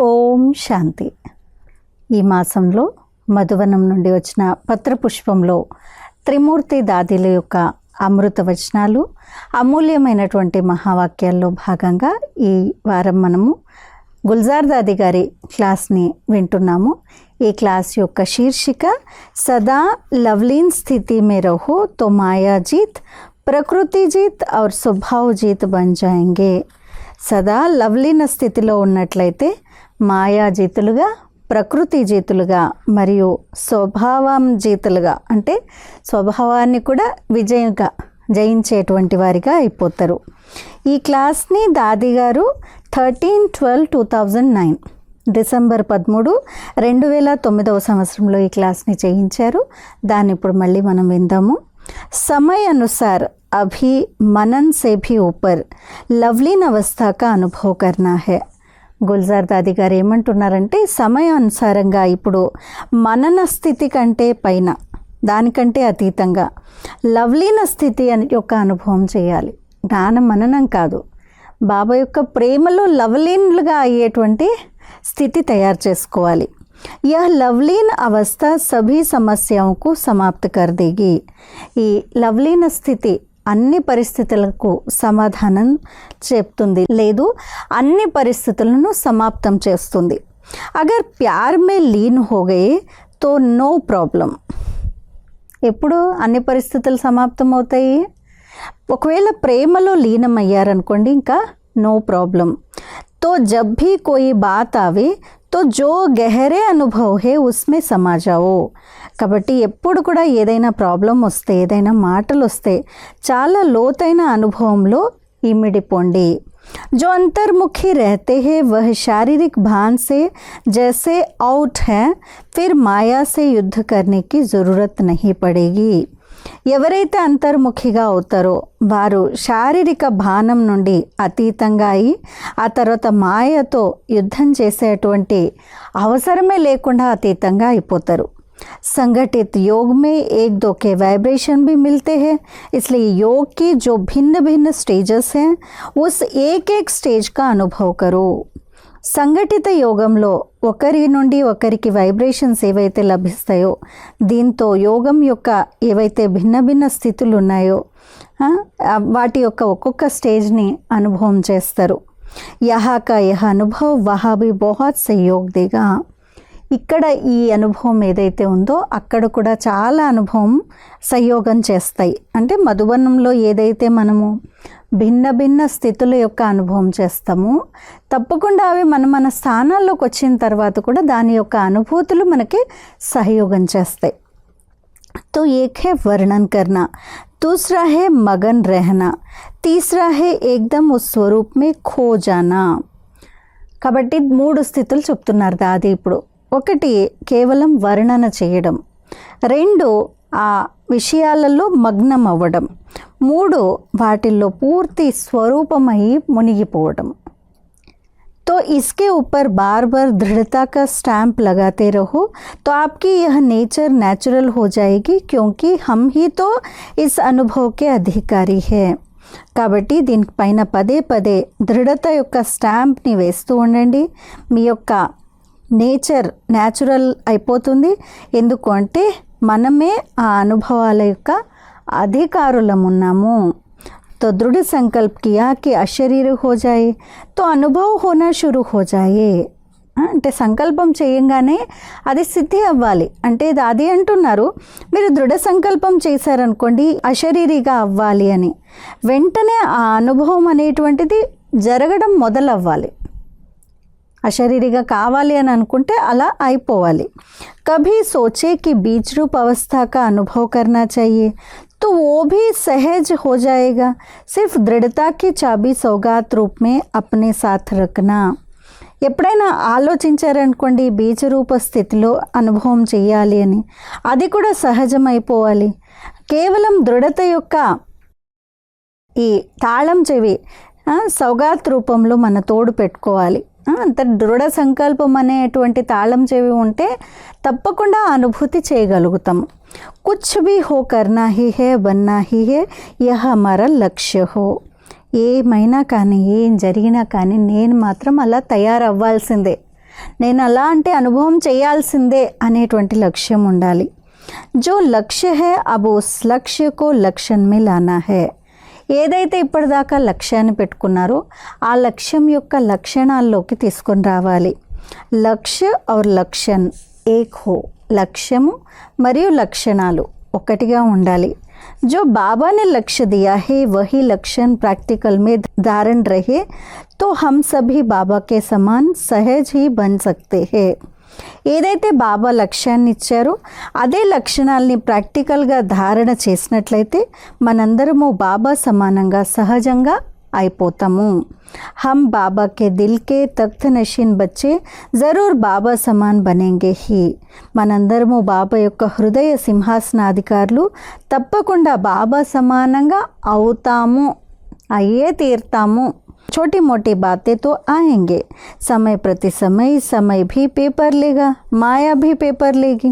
ఓం శాంతి. ఈ మాసంలో మధువనం నుండి వచ్చిన పత్రపుష్పంలో త్రిమూర్తి దాదిల యొక్క అమృత వచనాలు అమూల్యమైనటువంటి మహావాక్యాల్లో భాగంగా ఈ వారం మనము గుల్జార్ దాది గారి క్లాస్ని వింటున్నాము. ఈ క్లాస్ యొక్క శీర్షిక సదా లవ్లీన్ స్థితి మే రహో తో మాయాజీత్ ప్రకృతి జీత్ और స్వభావ్ జీత్ బన్ జాయింగే. సదా లవ్లీన స్థితిలో ఉన్నట్లయితే మాయా జీతులుగా ప్రకృతి జీతులుగా మరియు స్వభావం జీతులుగా అంటే స్వభావాన్ని కూడా విజయంగా జయించేటువంటి వారిగా అయిపోతారు ఈ క్లాస్ని దాది గారు thirteen twelve two thousand nine December పదమూడు రెండు వేల తొమ్మిదవ సంవత్సరంలో ఈ క్లాస్ని చేయించారు దాన్ని ఇప్పుడు మళ్ళీ మనం విందాము समय अनुसार अभी मनन से भी ऊपर लवलीन अवस्था का अनुभव करना है గుల్జార్ దాది గారు ఏమంటున్నారంటే సమయానుసారంగా ఇప్పుడు మనన స్థితి కంటే పైన దానికంటే అతీతంగా లవ్లీన స్థితి అని యొక్క అనుభవం చేయాలి. జ్ఞాన మననం కాదు. బాబా యొక్క ప్రేమలో లవ్లీన్లుగా అయ్యేటువంటి స్థితి తయారు చేసుకోవాలి. यह లవ్లీన్ అవస్థ సభీ సమస్యకు సమాప్తి కర్ దేగి ఈ లవ్లీన స్థితి అన్ని పరిస్థితులకు సమాధానం చెప్తుంది. లేదు అన్ని పరిస్థితులను సమాప్తం చేస్తుంది. అగర్ ప్యార్ మే లీన్ హోగే తో నో ప్రాబ్లం. ఎప్పుడు అన్ని పరిస్థితులు సమాప్తం అవుతాయి? ఒకవేళ ప్రేమలో లీనం అయ్యారనుకోండి ఇంకా నో ప్రాబ్లం. తో జబ్బీ కోయి బాత్ ఆవి तो जो గెహరే అనుభవ్ హే ఉస్మే సమాజావో కాబట్టి ఎప్పుడు కూడా ఏదైనా ప్రాబ్లం వస్తే ఏదైనా మాటలు వస్తే చాలా లోతైన అనుభవంలో ఇమిడిపోండి जो अंतर्मुखी रहते हैं वह शारीरिक भान से जैसे आउट है फिर माया से युद्ध करने की ज़रूरत नहीं पड़ेगी ఎవరైతే అంతర్ముఖిగా అవుతారో వారు శారీరక బాణం నుండి అతీతంగా అయి ఆ తర్వాత మాయతో యుద్ధం చేసేటువంటి అవసరమే లేకుండా అతీతంగా అయిపోతారు संगठित योग में एक दो के वाइब्रेशन भी मिलते हैं इसलिए योग की जो भिन्न भिन्न स्टेजेस हैं उस एक एक स्टेज का अनुभव करो సంఘటిత యోగంలో ఒకరి నుండి ఒకరికి వైబ్రేషన్స్ ఏవైతే లభిస్తాయో దీంతో యోగం యొక్క ఏవైతే భిన్న భిన్న స్థితులు ఉన్నాయో వాటి యొక్క ఒక్కొక్క స్టేజ్ని అనుభవం చేస్తారు. యహాక యహ అనుభవ్ వహాబి బోహాత్ బహుత్ దిగా. ఇక్కడ ఈ అనుభవం ఏదైతే ఉందో అక్కడ కూడా చాలా అనుభవం సహయోగం చేస్తాయి. అంటే మధుబనంలో ఏదైతే మనము భిన్న భిన్న స్థితుల యొక్క అనుభవం చేస్తామో తప్పకుండా అవి మన మన స్థానాల్లోకి వచ్చిన తర్వాత కూడా దాని యొక్క అనుభూతులు మనకి సహయోగం చేస్తాయి तो एक है वर्णन करना दूसरा है मगन रहना तीसरा है एकदम उस स्वरूप में खो जाना కాబట్టి మూడు స్థితులు చెప్తున్నారు దాది ఇప్పుడు ఒకటి కేవలం వర్ణన చేయడం రెండు ఆ విషయాలలో మగ్నం అవ్వడం మూడు వాటిల్లో పూర్తి స్వరూపమై మునిగిపోవడం तो इसके ऊपर बार बार दृढ़ता का स्टैंप लगाते रहो तो आपकी यह नेचर नेचुरल हो जाएगी क्योंकि हम ही तो इस अनुभव के अधिकारी हैं కాబట్టి దీనిపైన పదే పదే దృఢత యొక్క స్టాంప్ని వేస్తూ ఉండండి మీ యొక్క నేచర్ న్యాచురల్ అయిపోతుంది ఎందుకు అంటే మనమే ఆ అనుభవాల యొక్క అధికారులం ఉన్నాము तो दृढ़ संकल्प किया कि अशरीर हो जाए तो अनुभव होना शुरू हो जाए ఆ, అంటే సంకల్పం చేయంగానే అది సిద్ధి అవ్వాలి అంటే ఇది అది అంటున్నారు మీరు దృఢ సంకల్పం చేశారనుకోండి అశరీరిగా అవ్వాలి అని వెంటనే ఆ అనుభవం అనేటువంటిది జరగడం మొదలవ్వాలి అశరీరిగా కావాలి అని అనుకుంటే అలా అయిపోవాలి కభీ సోచే कि बीज रूप अवस्था का अनुभव करना चाहिए तो वो भी सहज हो जाएगा सिर्फ दृढ़ता की चाबी सौगात रूप में अपने साथ रखना ఎప్పుడైనా ఆలోచించారనుకోండి బీజరూప స్థితిలో అనుభవం చేయాలి అని అది కూడా సహజమైపోవాలి కేవలం దృఢత యొక్క ఈ తాళం చెవి ఆ, సౌగాత్ రూపంలో మన తోడు పెట్టుకోవాలి ఆ, అంత దృఢ సంకల్పం అనేటువంటి తాళం చెవి ఉంటే తప్పకుండా అనుభూతి చేయగలుగుతాం. కుచ్ బి హో కర్నా హీ హే బన్నా హీ హే యహ మర లక్ష్య హో. ఏమైనా కానీ ఏం జరిగినా కానీ నేను మాత్రం అలా తయారవ్వాల్సిందే. నేను అలా అంటే అనుభవం చేయాల్సిందే అనేటువంటి లక్ష్యం ఉండాలి. జో లక్ష్య హే అబ్ ఉస్ లక్ష్య కో లక్ష్యం మిలానా హే. ఏదైతే ఇప్పటిదాకా లక్ష్యాన్ని పెట్టుకున్నారో ఆ లక్ష్యం యొక్క లక్షణాల్లోకి తీసుకొని రావాలి లక్ష్య ఔర్ లక్ష్యం ఏక్ హో లక్ష్యము మరియు లక్షణాలు ఒకటిగా ఉండాలి जो बाबा ने लक्ष्य दिया है वही लक्षण प्रैक्टिकल में धारण रहे तो हम सभी बाबा के समान सहज ही बन सकते हैं ఏదైతే బాబా లక్ష్యాన్ని ఇచ్చారో అదే లక్షణాల్ని ప్రాక్టికల్గా ధారణ చేసినట్లయితే మనందరము బాబా సమానంగా సహజంగా అయిపోతాము हम बाबा के दिल के तख्त नशीन बच्चे జరూర్ బాబా సమాన్ బనేంగే హీ మనందరము బాబా యొక్క హృదయ సింహాసనాధికారులు తప్పకుండా బాబా సమానంగా అవుతాము అయ్యే తీరుతాము छोटी मोटी बातें तो आएंगे समय प्रति समय समय भी పేపర్ లేగా మాయా भी పేపర్ లేగి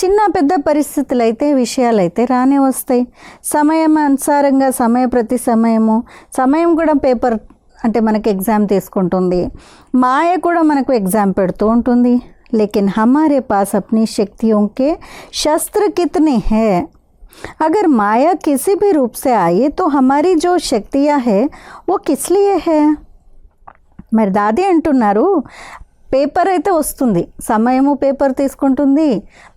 చిన్న పెద్ద పరిస్థితులు అయితే విషయాలు అయితే రానే వస్తాయి సమయం అనుసారంగా సమయ ప్రతి సమయము సమయం కూడా పేపర్ అంటే మనకి ఎగ్జామ్ తీసుకుంటుంది మాయ కూడా మనకు ఎగ్జామ్ పెడుతూ ఉంటుంది लेकिन हमारे पास अपनी शक्तियों के शस्त्र कितने हैं अगर माया किसी भी रूप से आए तो हमारी जो शक्तियाँ है वो किस लिए है మరి దాది అంటున్నారు పేపర్ అయితే వస్తుంది సమయము పేపర్ తీసుకుంటుంది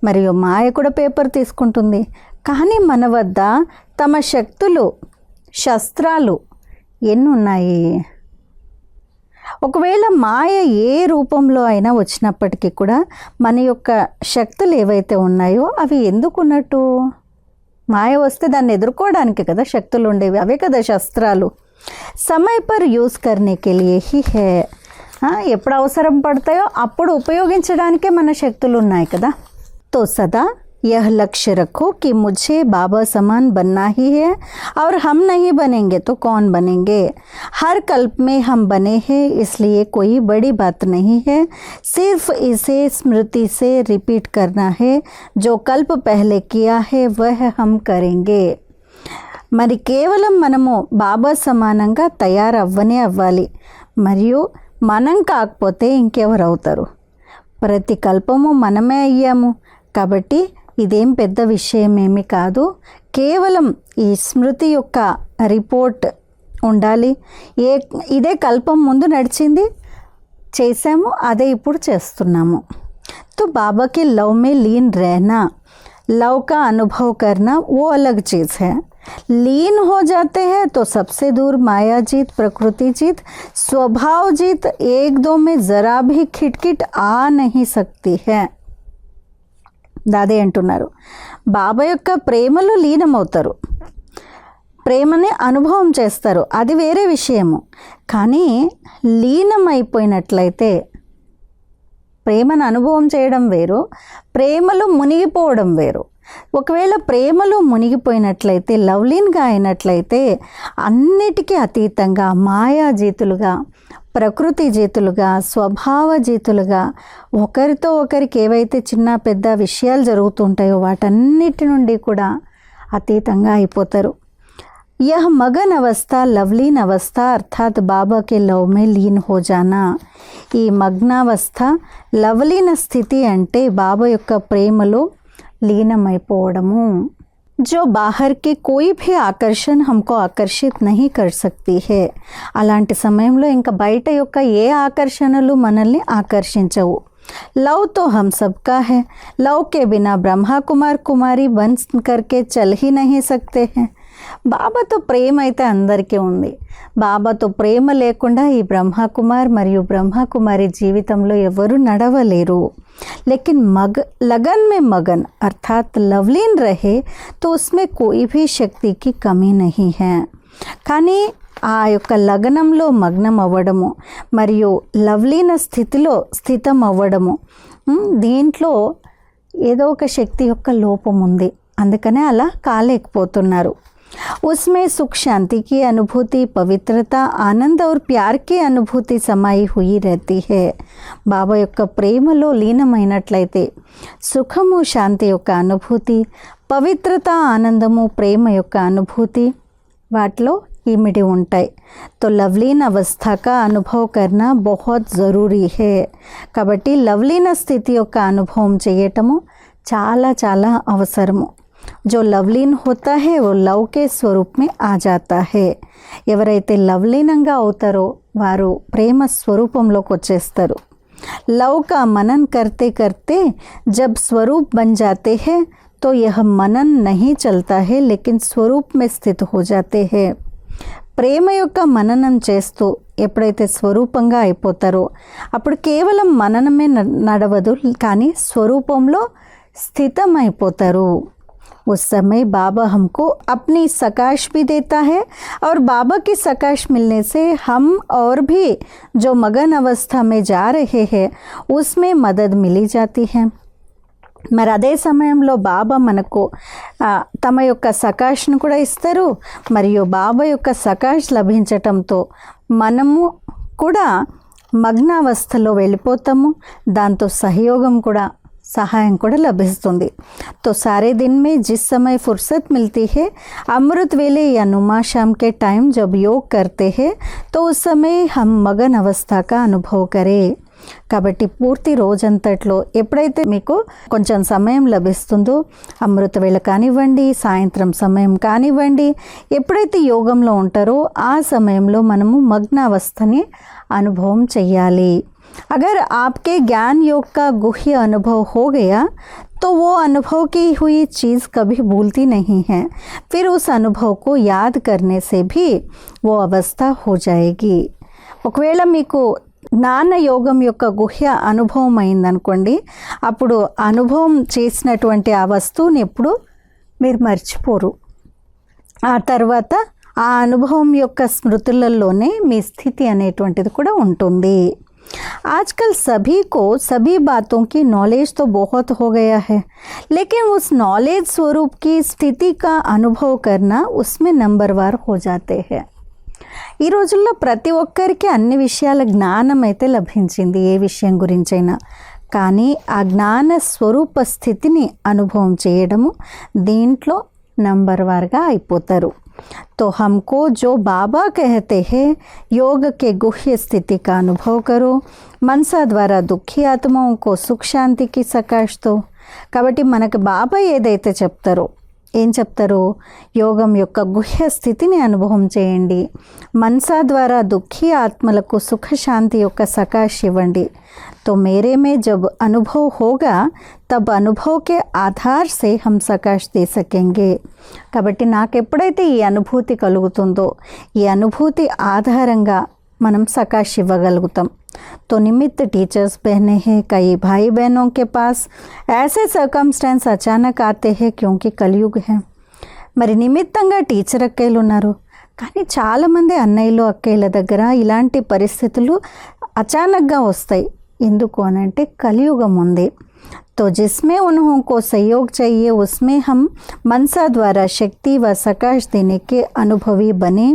మరియు మాయ కూడా పేపర్ తీసుకుంటుంది కానీ మన వద్ద తమ శక్తులు శస్త్రాలు ఎన్ని ఉన్నాయి ఒకవేళ మాయ ఏ రూపంలో అయినా వచ్చినప్పటికీ కూడా మన యొక్క శక్తులు ఏవైతే ఉన్నాయో అవి ఎందుకు ఉన్నట్టు మాయ వస్తే దాన్ని ఎదుర్కోవడానికి కదా శక్తులు ఉండేవి. అవే కదా శస్త్రాలు. సమయ పర్ యూజ్ కర్నేకి లియే హీ హే. ఎప్పుడు అవసరం పడతాయో అప్పుడు ఉపయోగించడానికే మన శక్తులు ఉన్నాయి కదా. తో సదా यह लक्ष्य रखो कि मुझे बाबा समान बनना ही है और हम नहीं बनेंगे तो कौन बनेंगे हर कल्प में हम बने हैं इसलिए कोई बड़ी बात नहीं है सिर्फ इसे स्मृति से रिपीट करना है जो कल्प पहले किया है वह हम करेंगे మరి కేవలం మనము బాబా సమానంగా తయారవ్వనే అవ్వాలి మరియు మనం కాకపోతే ఇంకెవరు అవుతారు ప్రతి కల్పము మనమే అయ్యాము కాబట్టి ఇదేం పెద్ద విషయం ఏమి కాదు కేవలం ఈ స్మృతి యొక్క రిపోర్ట్ ఉండాలి ఏ ఇదే కల్పం ముందు నడిచింది చేసాము అదే ఇప్పుడు చేస్తున్నాము तो बाबा के लव में लीन रहना लव का अनुभव करना वो अलग चीज़ है लीन हो जाते हैं तो सबसे दूर माया जीत प्रकृति जीत स्वभाव जीत एक दो में ज़रा भी खिटखिट आ नहीं सकती है దాదే అంటున్నారు. బాబా యొక్క ప్రేమలో లీనమవుతారు. ప్రేమని అనుభవం చేస్తారు. అది వేరే విషయము. కానీ లీనమైపోయినట్లయితే ప్రేమను అనుభవం చేయడం వేరు ప్రేమలో మునిగిపోవడం వేరు. ఒకవేళ ప్రేమలో మునిగిపోయినట్లయితే లవ్లీన్గా అయినట్లయితే అన్నిటికీ అతీతంగా మాయాజీతులుగా ప్రకృతి జీతులుగా స్వభావ జీతులుగా ఒకరితో ఒకరికి ఏవైతే చిన్న పెద్ద విషయాలు జరుగుతుంటాయో వాటన్నిటి నుండి కూడా అతీతంగా అయిపోతారు यह मगन अवस्था लवलीन अवस्था अर्थात बाबा के लव में लीन हो जाना ఈ మగ్నావస్థ లవలీన స్థితి అంటే బాబా యొక్క ప్రేమలో లీనమైపోవడము जो बाहर के कोई भी ఆకర్షణ हमको ఆకర్షిత్ नहीं कर सकती है అలాంటి సమయంలో ఇంకా బయట యొక్క ఏ ఆకర్షణలు మనల్ని ఆకర్షించవు लव तो हम सबका है लव के बिना ब्रह्मा कुमार कुमारी बन करके चल ही नहीं सकते हैं బాబాతో ప్రేమ అయితే అందరికీ ఉంది బాబాతో ప్రేమ లేకుండా ఈ బ్రహ్మకుమార్ మరియు బ్రహ్మకుమారి జీవితంలో ఎవరు నడవలేరు लेकिन मग लगन में मगन अर्थात लवलीन रहे तो उसमें कोई भी शक्ति की कमी नहीं है కానీ ఆ యొక్క లగ్నంలో మగ్నం అవ్వడము మరియు లవ్లీన స్థితిలో స్థితం అవ్వడము ఉమ్, దీంట్లో ఏదో ఒక శక్తి యొక్క లోపం ఉంది అందుకనే అలా కాలేకపోతున్నారు उसमें सुख शांति की अनुभूति पवित्रता आनंद और प्यार की अनुभूति समाई हुई रहती है బాబా యొక్క ప్రేమలో లీనమైనట్లయితే సుఖము శాంతి యొక్క అనుభూతి పవిత్రత ఆనందము ప్రేమ యొక్క అనుభూతి వాటిలో ఇమిడి ఉంటాయి తో లవ్లీన్ అవస్థ కా అనుభవ్ కర్నా బహుత్ జరూరీ హే కాబట్టి లవ్లీన స్థితి యొక్క అనుభవం చేయటము చాలా చాలా అవసరము जो లవ్లీన్ హోతా హే ఓ లవ్ కే స్వరూప్ మే ఆ జాతా హే ఎవరైతే లవ్లీనంగా అవుతారో వారు ప్రేమ స్వరూపంలోకి వచ్చేస్తారు లవ్ కా మనన్ కర్తే కర్తే జబ్ స్వరూప్ బన్ జాతే హే తో యహ మనన్ నహీ చల్తా హే లేకిన్ స్వరూప్ మే స్థిత్ హో జాతే హే. ప్రేమ యొక్క మననం చేస్తూ ఎప్పుడైతే స్వరూపంగా అయిపోతారో అప్పుడు కేవలం మననమే నడవదు కానీ స్వరూపంలో స్థితమైపోతారు. उस समय बाबा हमको अपनी सकाश भी देता है और बाबा की सकाश मिलने से हम और भी जो मगन अवस्था में जा रहे हैं उसमें मदद मिली जाती है మరి అదే సమయంలో బాబా మనకు ఆ, తమ యొక్క సకాష్ను కూడా ఇస్తారు మరియు బాబా యొక్క సకాష్ లభించటంతో మనము కూడా మగ్నావస్థలో వెళ్ళిపోతాము దాంతో సహయోగం కూడా సహాయం కూడా లభిస్తుంది तो सारे दिन में जिस समय फुर्सत मिलती है अमृत वेले या नुमा शाम के टाइम जब योग करते हैं तो उस समय हम मगन अवस्था का अनुभव करें కాబట్టి పూర్తి రోజంతట్లో ఎప్పుడైతే మీకు కొంచెం సమయం లభిస్తుందో అమృత వేళ కానివ్వండి సాయంత్రం సమయం కానివ్వండి ఎప్పుడైతే యోగంలో ఉంటారో ఆ సమయంలో మనము మగ్నావస్థని అనుభవం చెయ్యాలి अगर आपके ज्ञान योग का गुह्य अनुभव हो गया तो वो अनुभव की हुई चीज़ कभी भूलती नहीं है फिर उस अनुभव को याद करने से भी वो अवस्था हो जाएगी ఒకవేళ మీకు జ్ఞాన యోగం యొక్క గుహ్య అనుభవం అయిందనుకోండి అప్పుడు అనుభవం చేసినటువంటి ఆ వస్తువుని ఎప్పుడు మీరు మర్చిపోరు ఆ తర్వాత ఆ అనుభవం యొక్క స్మృతులలోనే మీ స్థితి అనేటువంటిది కూడా ఉంటుంది आजकल सभी को सभी बातों की नॉलेज तो बहुत हो गया है लेकिन उस नॉलेज स्वरूप की स्थिति का अनुभव करना उसमें नंबरवार हो जाते हैं ఈ రోజుల్లో ప్రతి ఒక్కరికి అన్ని విషయాల జ్ఞానం అయితే లభించింది ఏ విషయం గురించైనా కానీ ఆ జ్ఞాన స్వరూప స్థితిని అనుభవం చేయడము దీంట్లో నంబర్ వార్గా అయిపోతారు तो हमको जो बाबा कहते हैं, योग के गुह्य स्थिति का अनुभव करो। मनसा द्वारा दुखी आत्माओं को सुख शांति की सकाश दो। काबटी मन के बाबा यदि चुप्तारो ఏం చెప్తారు యోగం యొక్క గుహ్య స్థితిని అనుభవం చేయండి మనసా ద్వారా దుఃఖీ ఆత్మలకు సుఖశాంతి యొక్క సకాష్ ఇవ్వండి तो मेरे में जब अनुभव होगा तब अनुभव के आधार से हम सकाश दे सकेंगे కాబట్టి నాకు ఎప్పుడైతే ఈ అనుభూతి కలుగుతుందో ఈ అనుభూతి ఆధారంగా మనం సకాష్ ఇవ్వగలుగుతాం तो निमित्त टीचर्स बहने हैं कई भाई बहनों के पास ऐसे सर्कमस्टेंस अचानक आते हैं क्योंकि कलयुग है మరి నిమిత్తంగా టీచర్ అక్కయ్యలు ఉన్నారు కానీ చాలామంది అన్నయ్యలు అక్కయ్యల దగ్గర ఇలాంటి పరిస్థితులు అచానక్గా వస్తాయి ఎందుకు అని అంటే కలియుగం ఉంది तो जिसमें उन्हों को सहयोग चाहिए उसमें हम मनसा द्वारा शक्ति व सकाश देने के अनुभवी बने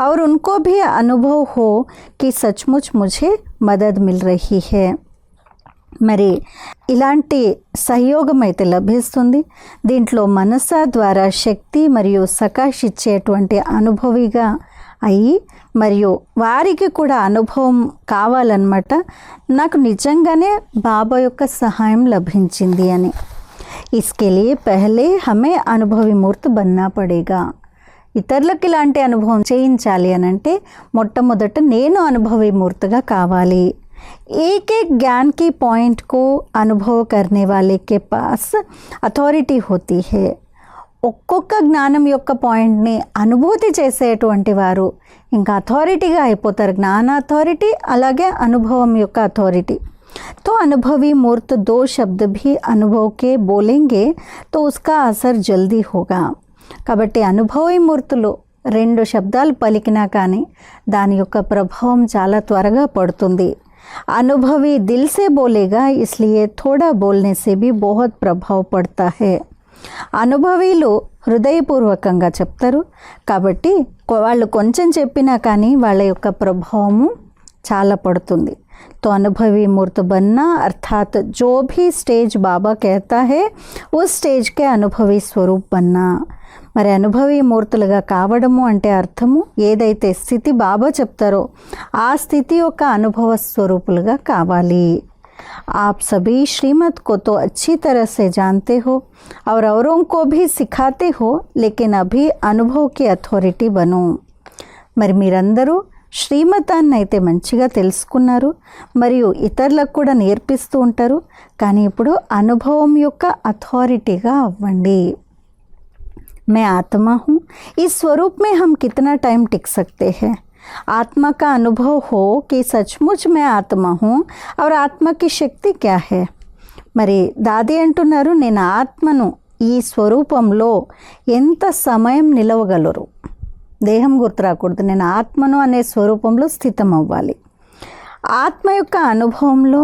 और उनको भी अनुभव हो कि सचमुच मुझे मदद मिल रही है మరి ఇలాంటి సహయోగం అయితే లభిస్తుంది దీంట్లో మనస ద్వారా శక్తి మరియు సకాష్ ఇచ్చేటువంటి అనుభవిగా అయ్యి మరియు వారికి కూడా అనుభవం కావాలన్నమాట నాకు నిజంగానే బాబా యొక్క సహాయం లభించింది అని इसके लिए पहले हमें अनुभवी मूर्त बनना पड़ेगा ఇతరులకు ఇలాంటి అనుభవం చేయించాలి అని అంటే మొట్టమొదట నేను అనుభవి మూర్తిగా కావాలి एक एक ज्ञान की पॉइंट को अनुभव करने वाले के पास अथॉरिटी होती है ఒక్కొక్క జ్ఞానం యొక్క పాయింట్ని అనుభూతి చేసేటువంటి వారు ఇంకా అథారిటీగా అయిపోతారు జ్ఞాన అథారిటీ అలాగే అనుభవం యొక్క అథారిటీ तो अनुभवी मूर्त दो शब्द भी अनुभव के बोलेंगे तो उसका असर जल्दी होगा కాబట్టి అనుభవి మూర్తులు రెండు శబ్దాలు పలికినా కానీ దాని యొక్క ప్రభావం చాలా త్వరగా పడుతుంది अनुभवी दिल से बोलेगा इसलिए थोड़ा बोलने से भी बहुत प्रभाव पड़ता है అనుభవీలు హృదయపూర్వకంగా చెప్తారు కాబట్టి కొ- వాళ్ళు కొంచెం చెప్పినా కానీ వాళ్ళ యొక్క ప్రభావము చాలా పడుతుంది तो अनुभवी मूर्त बनना अर्थात जो भी स्टेज बाबा कहता है उस स्टेज के अनुभवी स्वरूप बनना మరి అనుభవీ మూర్తులుగా కావడము అంటే అర్థము ఏదైతే స్థితి బాబా చెప్తారో ఆ స్థితి యొక్క అనుభవ స్వరూపులుగా కావాలి आप सभी श्रीमत को तो अच्छी तरह से जानते हो और औरों को भी सिखाते हो लेकिन अभी अनुभव की अथॉरिटी बनो మరి మీరందరూ శ్రీమతాన్ని అయితే మంచిగా తెలుసుకున్నారు మరియు ఇతరులకు కూడా నేర్పిస్తూ ఉంటారు కానీ ఇప్పుడు అనుభవం యొక్క అథారిటీగా అవ్వండి मैं आत्मा हूँ इस स्वरूप में हम कितना टाइम टिक सकते हैं आत्मा का अनुभव हो कि सचमुच मैं आत्मा हूँ और आत्मा की శక్తి क्या है మరి దాది అంటున్నారు నేను ఆత్మను ఈ స్వరూపంలో ఎంత సమయం నిలవగలరు దేహం గుర్తు రాకూడదు నేను ఆత్మను అనే స్వరూపంలో స్థితం అవ్వాలి ఆత్మ యొక్క అనుభవంలో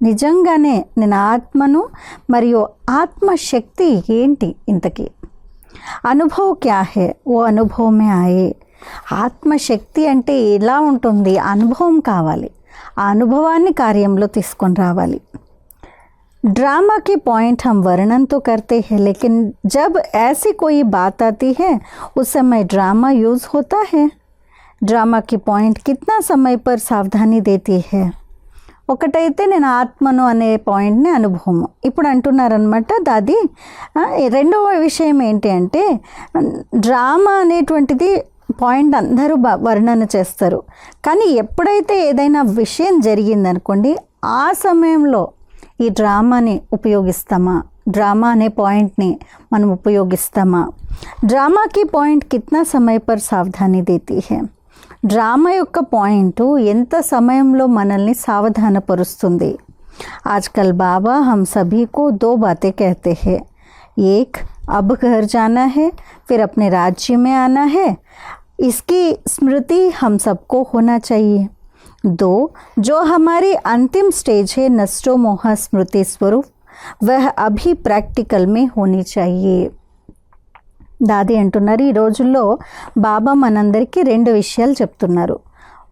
నిజంగానే నేను ఆత్మను మరియు ఆత్మశక్తి ఏంటి ఇంతకీ అనుభవ్ క్యా హే ఓ అనుభవమే ఆయే ఆత్మశక్తి అంటే ఎలా ఉంటుంది అనుభవం కావాలి. ఆ అనుభవాన్ని కార్యంలో తీసుకొని రావాలి. డ్రామాకి పాయింట్ पॉइंट हम वर्णन కర్తే హే లేకిన్ జబ్ ఏసీ కోయి బాత్ बात హే ఉస్ సమయ డ్రామా యూజ్ హోతా హే డ్రామా కి పాయింట్ కిత్నా సమయ పర్ సావధాని దేతి హే? ఒకటైతే నేను ఆత్మను అనే పాయింట్ని అనుభవం ఇప్పుడు అంటున్నారనమాట దాది రెండవ విషయం ఏంటి అంటే డ్రామా అనేటువంటిది పాయింట్ అందరూ వర్ణన చేస్తారు. కానీ ఎప్పుడైతే ఏదైనా విషయం జరిగిందనుకోండి ఆ సమయంలో ఈ డ్రామాని ఉపయోగిస్తామా? డ్రామా అనే పాయింట్ని మనం ఉపయోగిస్తామా? డ్రామాకి పాయింట్ కిత్నా సమయ పర్ సావధాని దీతీ హే? డ్రామా యొక్క పాయింట్ ఎంత సమయంలో మనల్ని సావధానపరుస్తుంది? ఆజ్కల్ బాబా హమ్ సభీకో దో బాతే కహతే హే. ఏక్ అబ్ ఘర్ జానా హే ఫిర్ అప్నే రాజ్యమే ఆనా హే. इसकी स्मृति हम सबको होना चाहिए दो जो हमारी अंतिम स्टेज है नष्टो मोहा स्मृति स्वरूप वह अभी प्रैक्टिकल में होनी चाहिए దాది అంటున్నారు ఈ రోజుల్లో బాబా మనందరికీ రెండు విషయాలు చెప్తున్నారు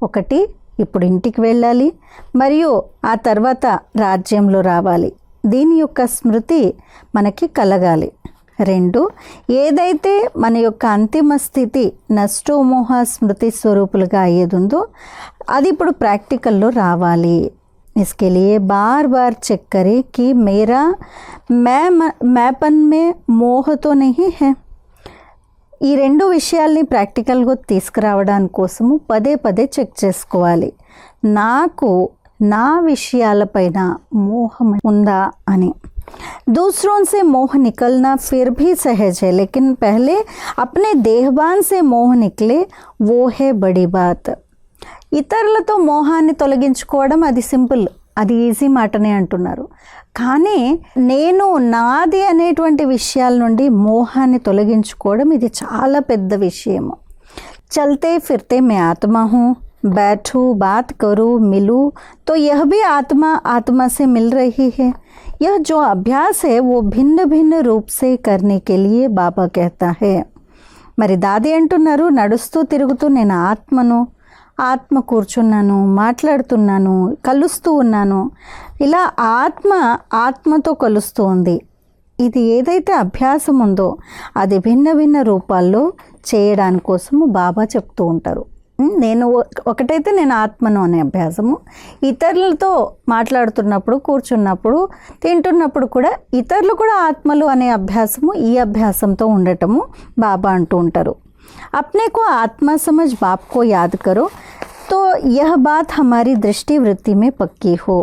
ఒకటి ఇప్పుడు ఇంటికి వెళ్ళాలి మరియు ఆ తర్వాత రాజ్యంలో రావాలి దీని యొక్క స్మృతి మనకి కలగాలి రెండు ఏదైతే మన యొక్క అంతిమ స్థితి నష్టోమోహ స్మృతి స్వరూపులుగా అయ్యేది ఉందో అది ఇప్పుడు ప్రాక్టికల్లో రావాలి इसके लिए बार बार चेक करें कि मेरा मैं मैपन में मोह तो नहीं है ఈ రెండు విషయాల్ని ప్రాక్టికల్గా తీసుకురావడానికి కోసము పదే పదే చెక్ చేసుకోవాలి నాకు నా విషయాలపైన మోహం ఉందా అని दूसरों से मोह निकलना फिर भी सहज है लेकिन पहले अपने देहबान से मोह निकले वो है बड़ी बात ఇతరులతో మోహాన్ని తొలగించుకోవడం అది సింపుల్ అది ఈజీ మాటనే అంటున్నారు కానీ నేను నాది అనేటువంటి విషయాల నుండి మోహాన్ని తొలగించుకోవడం ఇది చాలా పెద్ద విషయము चलते फिरते मैं आत्मा हूँ बैठूँ बात करूँ मिलूँ तो यह भी आत्मा आत्मा से मिल रही है यह जो अभ्यास है वो भिन्न भिन्न रूप से करने के लिए बाबा कहता है మరి దాది అంటున్నారు నడుస్తూ తిరుగుతూ నేను ఆత్మను ఆత్మ కూర్చున్నాను మాట్లాడుతున్నాను కలుస్తూ ఉన్నాను ఇలా ఆత్మ ఆత్మతో కలుస్తూ ఉంది ఇది ఏదైతే అభ్యాసం ఉందో అది భిన్న భిన్న రూపాల్లో చేయడానికి కోసము బాబా చెప్తూ ఉంటారు ఉమ్, నేను ఒక- ఒకటైతే నేను ఆత్మను అనే అభ్యాసము ఇతరులతో మాట్లాడుతున్నప్పుడు కూర్చున్నప్పుడు తింటున్నప్పుడు కూడా ఇతరులు కూడా ఆత్మలు అనే అభ్యాసము ఈ అభ్యాసంతో ఉండటము బాబా అంటూ ఉంటారు अपने को आत्मा समझ बाप को याद करो तो यह बात हमारी दृष्टि वृत्ति में पक्की हो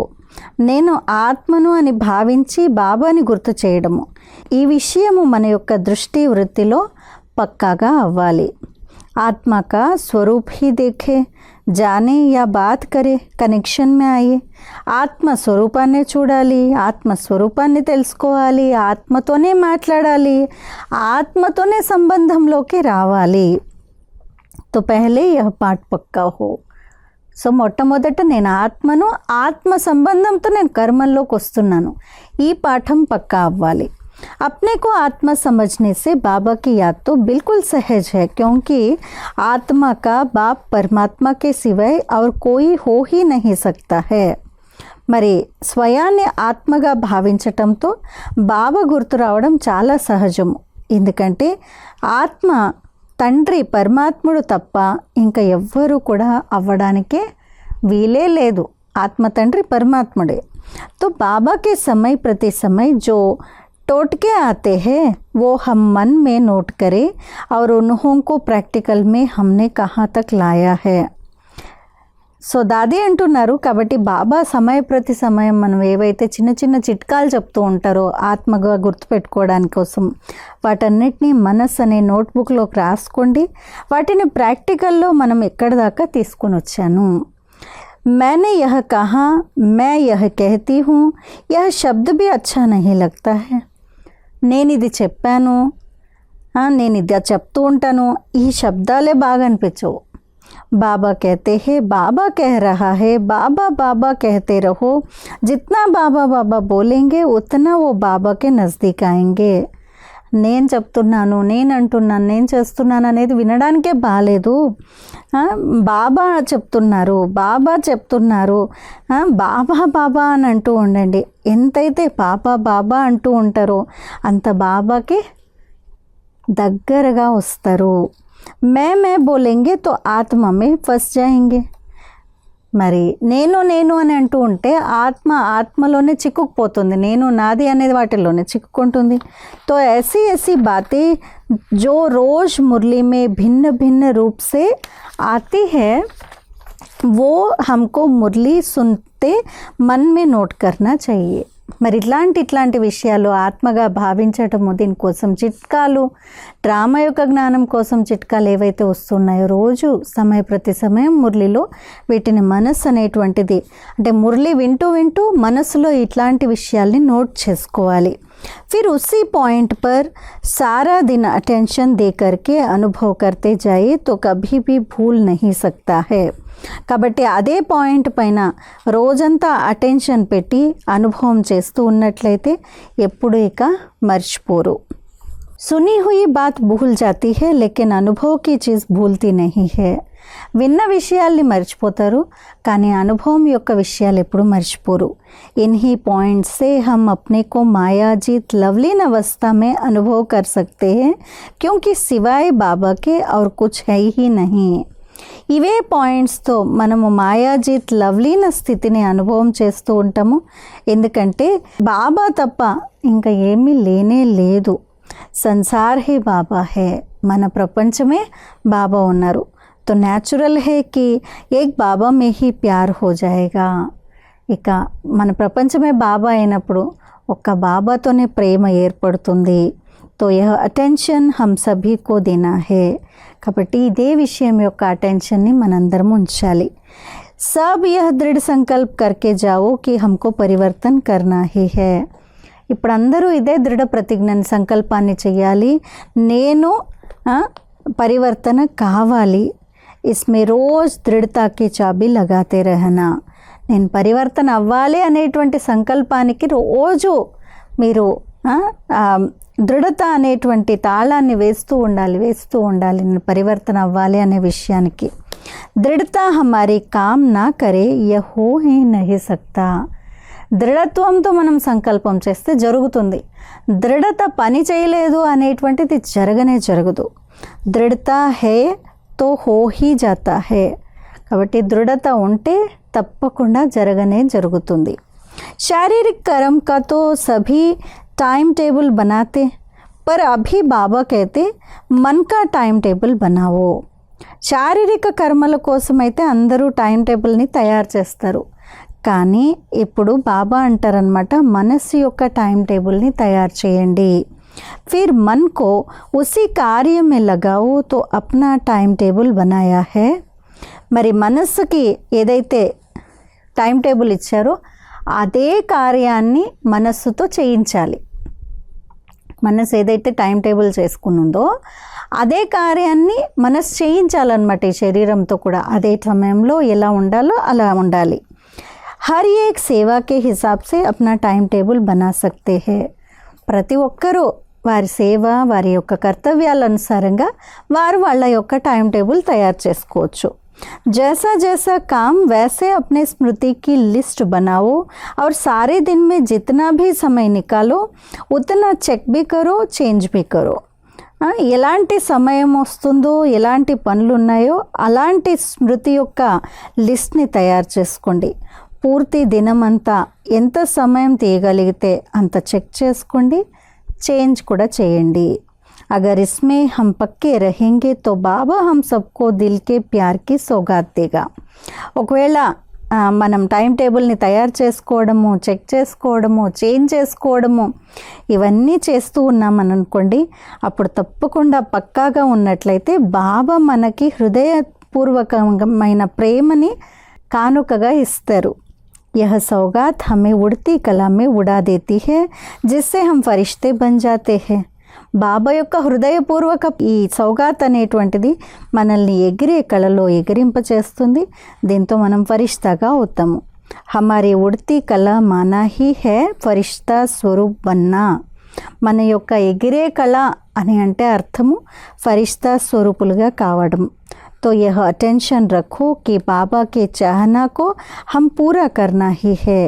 నేను ఆత్మను అని భావించి బాబాని గుర్తు చేయడము ఈ విషయము మన యొక్క దృష్టి వృత్తిలో పక్కాగా అవ్వాలి आत्मा का स्वरूप ही देखे जाने या बात करे కనెక్షన్ మే అయ్యే ఆత్మ స్వరూపాన్ని చూడాలి ఆత్మ స్వరూపాన్ని తెలుసుకోవాలి ఆత్మతోనే మాట్లాడాలి ఆత్మతోనే సంబంధంలోకి రావాలి తో పహలే యహ పాఠ్ పక్కా హో సో మొట్టమొదట నేను ఆత్మను ఆత్మ సంబంధంతో నేను కర్మల్లోకి వస్తున్నాను ఈ పాఠం పక్కా అవ్వాలి अपने को आत्मा समझने से बाबा की याद तो बिल्कुल सहज है क्योंकि आत्मा का बाप परमात्मा के सिवाय और कोई हो ही नहीं सकता है మరి స్వయాన్ని ఆత్మగా భావించటంతో బాబా గుర్తు రావడం చాలా సహజము ఎందుకంటే ఆత్మ తండ్రి పరమాత్ముడు తప్ప ఇంకా ఎవ్వరూ కూడా అవ్వడానికే వీలే లేదు ఆత్మ తండ్రి పరమాత్ముడే तो बाबा के समय प्रति समय जो टोटके आते हैं वो हम मन में नोट करें और उन्हों को प्रैक्टिकल में हमने कहाँ तक लाया है సో దాది అంటున్నారు కాబట్టి బాబా సమయ ప్రతి సమయం మనం ఏవైతే చిన్న చిన్న చిట్కాలు చెప్తూ ఉంటారో ఆత్మగా గుర్తుపెట్టుకోవడానికి కోసం వాటన్నిటినీ మనస్ అనే నోట్బుక్లోకి రాసుకోండి వాటిని ప్రాక్టికల్లో మనం ఎక్కడి దాకా తీసుకొని వచ్చాను मैंने यह कहा मैं यह कहती हूँ यह शब्द भी अच्छा नहीं लगता है నేను ఇది చెప్పాను ఆ, నేను ఇది చెప్తూ ఉంటాను ఈ శబ్దాలే బాగా అనిపించవు बाबा कहते हैं बाबा कह रहा है बाबा बाबा कहते रहो जितना बाबा बाबा बोलेंगे उतना वो बाबा के नज़दीक आएंगे నేను చెప్తున్నాను నేను అంటున్నాను నేను చేస్తున్నాను అనేది వినడానికే బాగాలేదు బాబా చెప్తున్నారు బాబా చెప్తున్నారు. బాబా బాబా అని అంటూ ఉండండి. ఎంతైతే బాబా బాబా అంటూ ఉంటారో అంత బాబాకి దగ్గరగా వస్తారు. మే మే బోలెంగే తో ఆత్మ మే ఫస్ జాయింగే. మరి నేను నేను అని అంటూ ఉంటే ఆత్మ ఆత్మలోనే చిక్కుకుపోతుంది నేను నాది అనేది వాటిలోనే చిక్కుకుంటుంది తో ऐसी ऐसी बातें जो रोज मुरली में भिन्न भिन्न रूप से आती है वो हमको मुरली सुनते मन में नोट करना चाहिए మరి ఇట్లాంటి ఇట్లాంటి విషయాలు ఆత్మగా భావించటము దీనికోసం చిట్కాలు డ్రామా యొక్క జ్ఞానం కోసం చిట్కాలు ఏవైతే వస్తున్నాయో రోజు సమయ ప్రతి సమయం మురళిలో వీటిని మనస్సు అనేటువంటిది. అంటే మురళి వింటూ వింటూ మనసులో ఇట్లాంటి విషయాల్ని నోట్ చేసుకోవాలి. फिर उसी पॉइंट पर सारा दिन अटेंशन दे करके अनुभव करते जाए तो कभी भी भूल नहीं सकता है కాబట్టి అదే పాయింట్ పైన రోజంతా అటెన్షన్ పెట్టి అనుభవం చేస్తూ ఉన్నట్లయితే ఎప్పుడు ఇక మర్చిపోరు सुनी हुई बात भूल जाती है लेकिन अनुभव की चीज़ भूलती नहीं है విన్న విషయాల్ని మర్చిపోతారు కానీ అనుభవం యొక్క విషయాలు ఎప్పుడు మర్చిపోరు इन्हीं पॉइंट से हम अपने को मायाजीत लवलीन अवस्था में अनुभव कर सकते हैं क्योंकि सिवाय बाबा के और कुछ है ही नहीं ఇవే పాయింట్స్తో మనము మాయాజీత్ లవ్లీన స్థితిని అనుభవం చేస్తూ ఉంటాము ఎందుకంటే బాబా తప్ప ఇంకా ఏమీ లేనే లేదు సంసార్ హే బాబా హే మన ప్రపంచమే బాబా ఉన్నారు తో న్యాచురల్ హే కి ఏక్ బాబా మే హీ ప్యార్ హో జాయేగా ఇక మన ప్రపంచమే బాబా అయినప్పుడు ఒక్క బాబాతోనే ప్రేమ ఏర్పడుతుంది తో యహ అటెన్షన్ హమ్ సభీ కో దేనా హే కాబట్టి ఇదే విషయం యొక్క అటెన్షన్ని మనందరం ఉంచాలి సబ్ యహ దృఢ సంకల్ప్ కర్కే జావో కి హమ్కో పరివర్తన్ కర్నా హీ హే ఇప్పుడు అందరూ ఇదే దృఢ ప్రతిజ్ఞని సంకల్పాన్ని చేయాలి నేను ఆ, పరివర్తన కావాలి ఇస్మే రోజ్ దృఢతాకి చాబి లగాతే రహనా. నేను పరివర్తన అవ్వాలి అనేటువంటి సంకల్పానికి రోజు మీరు దృఢత అనేటువంటి తాళాన్ని వేస్తూ ఉండాలి వేస్తూ ఉండాలి నేను పరివర్తన అవ్వాలి అనే విషయానికి. దృఢత హమారీ కామ్ నా కరే యహో హీ నహి సక్తా. దృఢత్వంతో మనం సంకల్పం చేస్తే జరుగుతుంది. దృఢత పని చేయలేదు అనేటువంటిది జరగనే జరగదు. దృఢత హే తో హో హీ జాతా హే కాబట్టి దృఢత ఉంటే తప్పకుండా జరగనే జరుగుతుంది शारीरिक कर्म का तो सभी टाइम टेबल बनाते पर अभी बाबा कहते मन का टाइम टेबल बनाओ శారీరక కర్మల కోసం అయితే అందరూ టైం టేబుల్ని తయారు చేస్తారు కానీ ఇప్పుడు బాబా అంటారనమాట మనస్సు యొక్క టైం టేబుల్ని తయారు చేయండి फिर मन को उसी कार्य में लगाओ तो अपना टाइम टेबल बनाया है। మరి మనస్సుకి ఏదైతే టైం టేబుల్ ఇచ్చారో అదే కార్యాన్ని మనస్సుతో చేయించాలి మనస్సు ఏదైతే టైం టేబుల్ చేసుకునుందో అదే కార్యాన్ని మనసు చేయించాలన్నమాట ఈ శరీరంతో కూడా అదే సమయంలో ఎలా ఉండాలో అలా ఉండాలి हर एक सेवा के हिसाब से अपना टाइम टेबल बना ప్రతి ఒక్కరూ వారి సేవ వారి యొక్క కర్తవ్యాల అనుసారంగా వారు వాళ్ళ యొక్క టైం టేబుల్ తయారు చేసుకోవచ్చు जैसा जैसा काम वैसे अपने स्मृति की लिस्ट बनाओ और सारे दिन में जितना भी समय निकालो उतना चेक भी करो चेंज भी करो ఆ, ఎలాంటి సమయం వస్తుందో ఎలాంటి పనులు ఉన్నాయో అలాంటి స్మృతి యొక్క లిస్ట్ని తయారు చేసుకోండి పూర్తి దినమంతా ఎంత సమయం తీయగలిగితే అంత చెక్ చేసుకోండి చేంజ్ కూడా చేయండి. అగర్ ఇస్మే హం పక్కే రహెంగే తో బాబా హం సబ్కో దిల్కే ప్యార్కి సోగాత్ ఒకవేళ మనం టైం టేబుల్ని తయారు చేసుకోవడము చెక్ చేసుకోవడము చేంజ్ చేసుకోవడము ఇవన్నీ చేస్తూ ఉన్నామని అనుకోండి అప్పుడు తప్పకుండా పక్కాగా ఉన్నట్లయితే బాబా మనకి హృదయపూర్వకమైన ప్రేమని కానుకగా ఇస్తారు. यह सौगात हमें उड़ती कला में उड़ा देती है जिससे हम फरिश्ते बन जाते हैं బాబా యొక్క హృదయపూర్వక ఈ సౌగాత్ అనేటువంటిది మనల్ని ఎగిరే కళలో ఎగిరింపచేస్తుంది దీంతో మనం ఫరిష్తాగా అవుతాము హమారీ ఉడ్తీ కళ మానా హీ హే ఫరిష్తా స్వరూప్ బన్నా మన యొక్క ఎగిరే కళ అని అంటే అర్థము ఫరిష్తా స్వరూపులుగా కావడం तो यह अटेंशन रखो कि बाबा के चाहना को हम पूरा करना ही है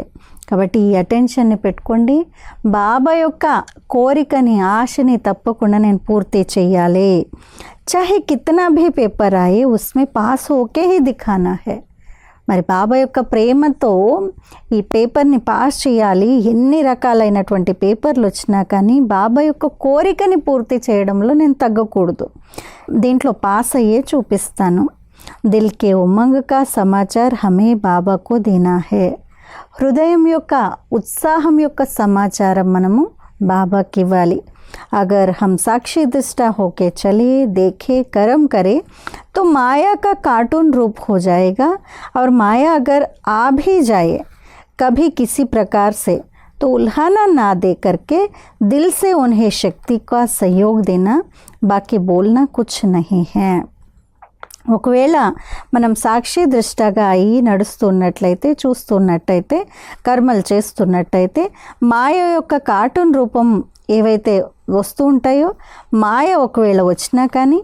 కాబట్టి ఈ అటెన్షన్ని పెట్టుకోండి బాబా యొక్క కోరికని ఆశని తప్పకుండా నేను పూర్తి చేయాలి చాహే కితనా భీ పేపర్ ఆయే ఉస్మే పాస్ హోకే హీ దిఖానా హే మరి బాబా యొక్క ప్రేమతో ఈ పేపర్ని పాస్ చేయాలి. ఎన్ని రకాలైనటువంటి పేపర్లు వచ్చినా కానీ బాబా యొక్క కోరికని పూర్తి చేయడంలో నేను తగ్గకూడదు. దీంట్లో పాస్ అయ్యే చూపిస్తాను. దిల్ కే ఉమంగ్ కా సమాచార్ హమే బాబాకు దేనా హే. హృదయం యొక్క ఉత్సాహం యొక్క సమాచారం మనము బాబాకి ఇవ్వాలి. अगर हम साक्षी दृष्टा होके चले देखे कर्म करे तो माया का कार्टून रूप हो जाएगा और माया अगर आ भी जाए कभी किसी प्रकार से तो उल्हाना ना दे करके दिल से उन्हें शक्ति का सहयोग देना बाकी बोलना कुछ नहीं है ఒకవేళ మనం సాక్షి దృష్టగా అయి నడుస్తున్నట్లయితే చూస్తున్నట్టయితే కర్మలు చేస్తున్నట్టయితే మాయ యొక్క కార్టూన్ రూపం ఏవైతే వస్తూ ఉంటాయో మాయ ఒకవేళ వచ్చినా కానీ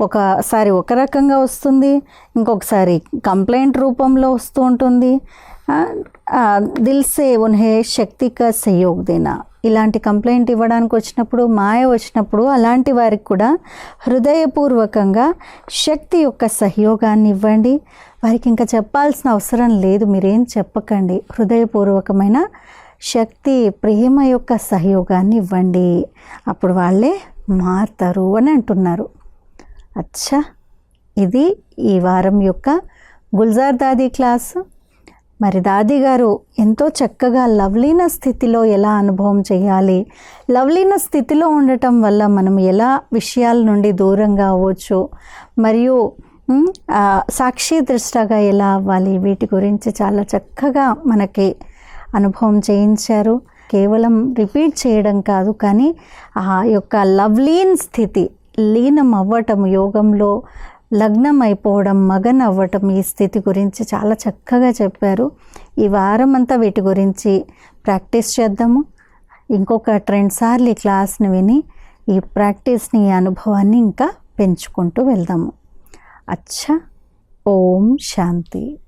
ఒకసారి ఒక రకంగా వస్తుంది ఇంకొకసారి కంప్లైంట్ రూపంలో వస్తూ ఉంటుంది. దిల్సే ఉన్హే శక్తిక సహయోగ్ దేనా? ఇలాంటి కంప్లైంట్ ఇవ్వడానికి వచ్చినప్పుడు మాయ వచ్చినప్పుడు అలాంటి వారికి కూడా హృదయపూర్వకంగా శక్తి యొక్క సహయోగాన్ని ఇవ్వండి. వారికి ఇంకా చెప్పాల్సిన అవసరం లేదు మీరేం చెప్పకండి. హృదయపూర్వకమైన శక్తి ప్రేమ యొక్క సహయోగాన్ని ఇవ్వండి. అప్పుడు వాళ్ళే మారుతారు అని అంటున్నారు. అచ్చా! ఇది ఈ వారం యొక్క గుల్జార్ దాది క్లాసు. మరి దాది గారు ఎంతో చక్కగా లవ్లీన స్థితిలో ఎలా అనుభవం చేయాలి? లవ్లీన స్థితిలో ఉండటం వల్ల మనం ఎలా విషయాల నుండి దూరంగా అవ్వచ్చు? మరియు సాక్షి దృష్టగా ఎలా అవ్వాలి? వీటి గురించి చాలా చక్కగా మనకి అనుభవం చేయించారు. కేవలం రిపీట్ చేయడం కాదు కానీ ఆ యొక్క లవ్లీన్ స్థితి లీనం అవ్వటం యోగంలో లగ్నం అయిపోవడం మగన్ అవ్వటం ఈ స్థితి గురించి చాలా చక్కగా చెప్పారు. ఈ వారం అంతా వీటి గురించి ప్రాక్టీస్ చేద్దాము. ఇంకొక రెండు సార్లు ఈ క్లాస్ని విని ఈ ప్రాక్టీస్ని ఈ అనుభవాన్ని ఇంకా పెంచుకుంటూ వెళ్దాము. అచ్చా ఓం శాంతి.